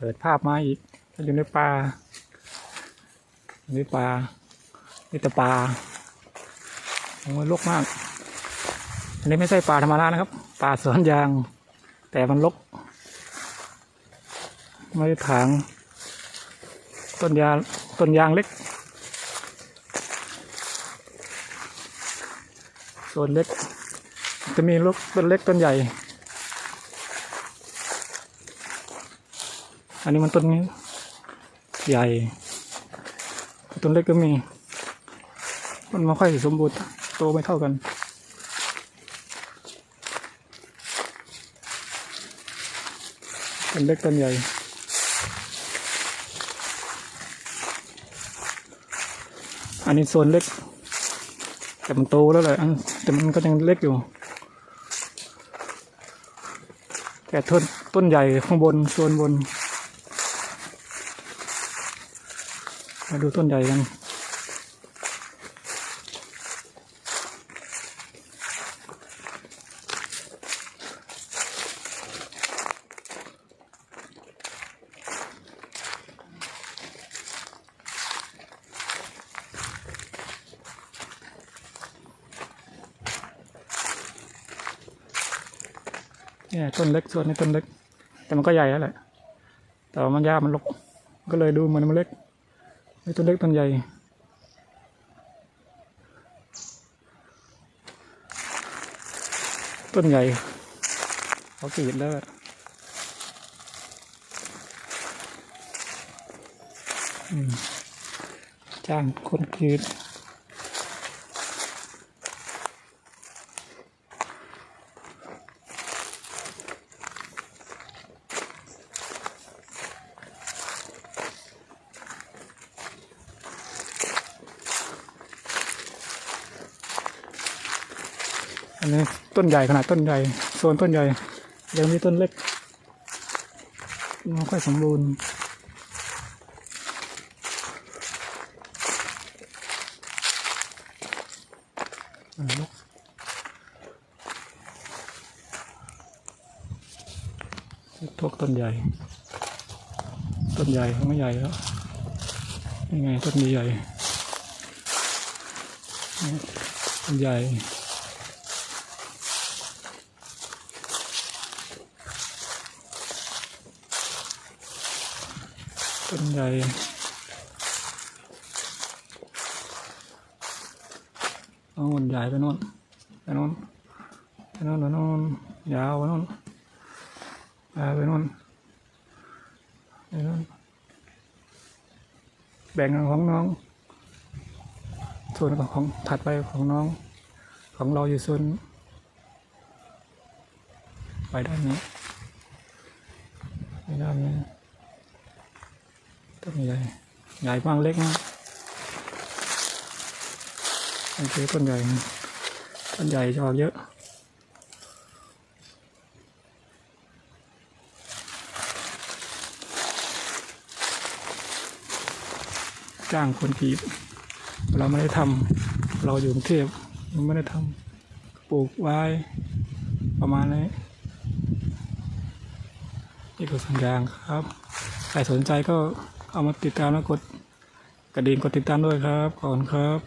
เปิดภาพมาอีกอยู่ในป่าอยู่ในป่านี่แต่ป่าโอ้ยรกมาก อันนี้ไม่ใช่ป่าธรรมดานะครับ ป่าสวนยาง แต่มันรกไม่ถาง ต้นยาต้นยางเล็ก ส่วนเล็ก จะมีลูกต้นเล็กต้นใหญ่ อันนี้มันต้นนี้ ใหญ่ ต้นเล็กก็มี มันไม่ค่อยสมบูรณ์โตไม่เท่ากัน ต้นเล็กต้นใหญ่อันนี้โซนเล็ก แต่มันโตแล้วแหละแต่มันก็ยังเล็กอยู่ แต่ต้นต้นใหญ่ข้างบนโซนบน มาดูต้นใหญ่กันเนี่ยต้นเล็กส่วนนี้ต้นเล็ก แต่มันก็ใหญ่แล้วแหละ แต่ว่ามันยากมันลกก็เลยดูเหมือนมันเล็ก ตัวเล็กตัวใหญ่ต้นใหญ่เขากรีดแล้วจ้างคนกรีด นนี้ต้นใหญ่ขนาดต้นใหญ่โซนต้นใหญ่ ยังมีต้นเล็กไม่ค่อยสมบูรณ์อ่าลูกพวกต้นใหญ่ ต้นใหญ่ไม่ใหญ่แล้วนี่ไงต้นใหญ่ต้นใหญ่ ต้นใหญ่เอาหมดใหญ่ไปโน่นไปโน่นไปโน่นไปโน่นยาวไปโน่นยาวไปโน่นไปโน่นแบ่งกันของน้อง ส่วนของถัดไปของน้อง ของเราอยู่ส่วนไปด้านนี้ไปด้านนี้ ต้นใหญ่ใหญ่บ้างเล็กมากโอเคต้นใหญ่ต้นใหญ่จะออกเยอะจ้างคนกรีดเราไม่ได้ทำเราอยู่กรุงเทพเราไม่ได้ทำปลูกไว้ประมาณนี้นี่คือสัญญาณครับ ใครสนใจก็ เอามาติดตามแล้วกดกระดิ่งกดติดตามด้วยครับก่อนครับ